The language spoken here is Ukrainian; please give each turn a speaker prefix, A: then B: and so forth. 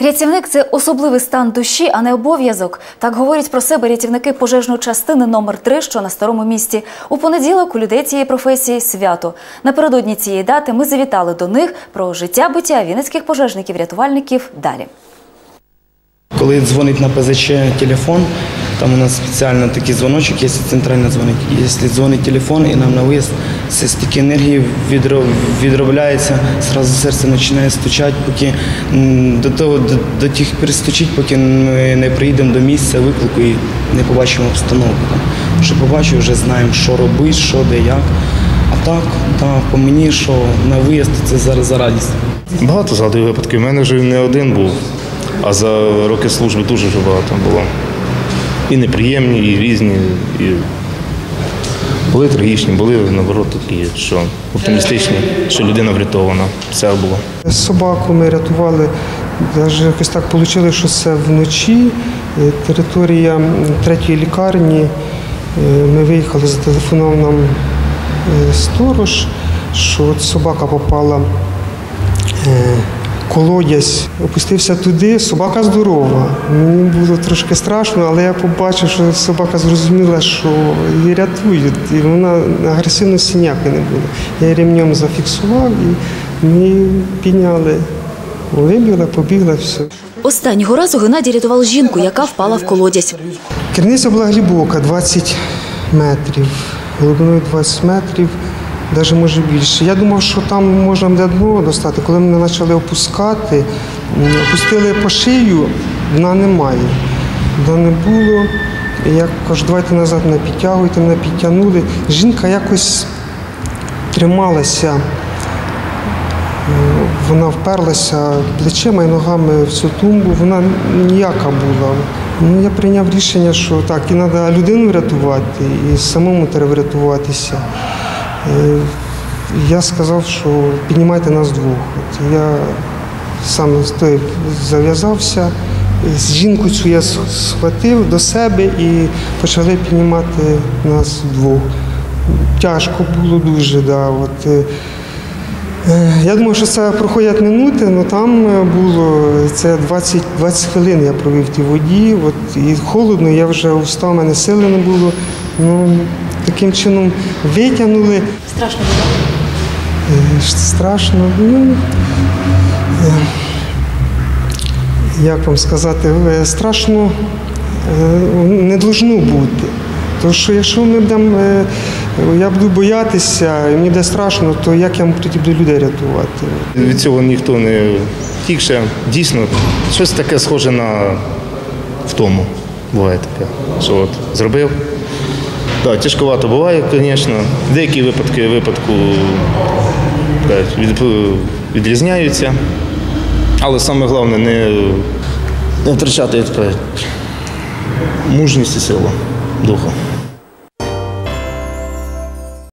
A: Рятівник це особливий стан душі, а не обов'язок. Так говорять про себе рятівники пожежної частини номер 3 що на старому місті. У понеділок у людей цієї професії свято. Напередодні цієї дати ми завітали до них про життя буття вінницьких пожежників-рятувальників далі.
B: Коли дзвонить на ПЗЧ телефон, там у нас спеціально такий дзвоночок, якщо центрально дзвонить. Якщо дзвонить телефон і нам на виїзд, все стільки енергії відробляється, зразу серце починає стучати, поки до того до, до тих пір стучить, поки ми не приїдемо до місця виклику і не побачимо обстановку. Вже побачив, вже знаємо, що робити, що де, як. А так, так, по мені, що на виїзд це зараз за радість.
C: Багато згадую випадків. У мене вже не один був, а за роки служби дуже багато було. І неприємні, і різні. І були трагічні, були наоборот такі, що оптимістичні, що людина врятована. Все було.
D: Собаку ми рятували. Навіть якось так вийшло, що це вночі. Е, Територія третьої лікарні. Е, Ми виїхали, зателефонував нам е, сторож, що от собака попала колодязь, опустився туди, собака здорова. Мені було трошки страшно, але я побачив, що собака зрозуміла, що її рятують, і вона агресивності ніякої не було. Я її ремнем зафіксував і мені підняли. Вибігла, побігла, все.
A: Останнього разу Геннадій рятував жінку, яка впала в колодязь.
D: Керниця була глибока, 20 метрів, глибиною 20 метрів, навіть може більше. Я думав, що там можна буде дно достати. Коли мене почали опускати, опустили по шию, дна немає. Дна не було. Я кажу, давайте назад мене підтягуйте, мене підтягнули. Жінка якось трималася. Вона вперлася плечима і ногами в цю тумбу, вона ніяка була. Ну, я прийняв рішення, що так, і треба людину врятувати, і самому треба врятуватися. Е, Я сказав, що піднімайте нас двох. От я сам зав'язався, з жінку цю я схватив до себе і почали піднімати нас двох. Тяжко було дуже, да. От, е, Е, Я думаю, що це проходять минути, але там е, було це 20, 20 хвилин я провів в тій воді. От, і холодно, я вже устав, у мене сили не було. Ну, таким чином витягнули.
A: Страшно
D: Е, ж Страшно. Ну, е, як вам сказати, е, страшно е, не должно бути. Тому що якщо ми будемо, е, я буду боятися, і мені буде страшно, то як я тоді буду людей рятувати?
C: Від цього ніхто не втікше. Дійсно, щось таке схоже на втому. Буває таке, що от зробив. Так, тяжковато буває, звісно. Деякі випадки випадку від, відрізняються. Але саме головне не, не втрачати мужність і силу духу.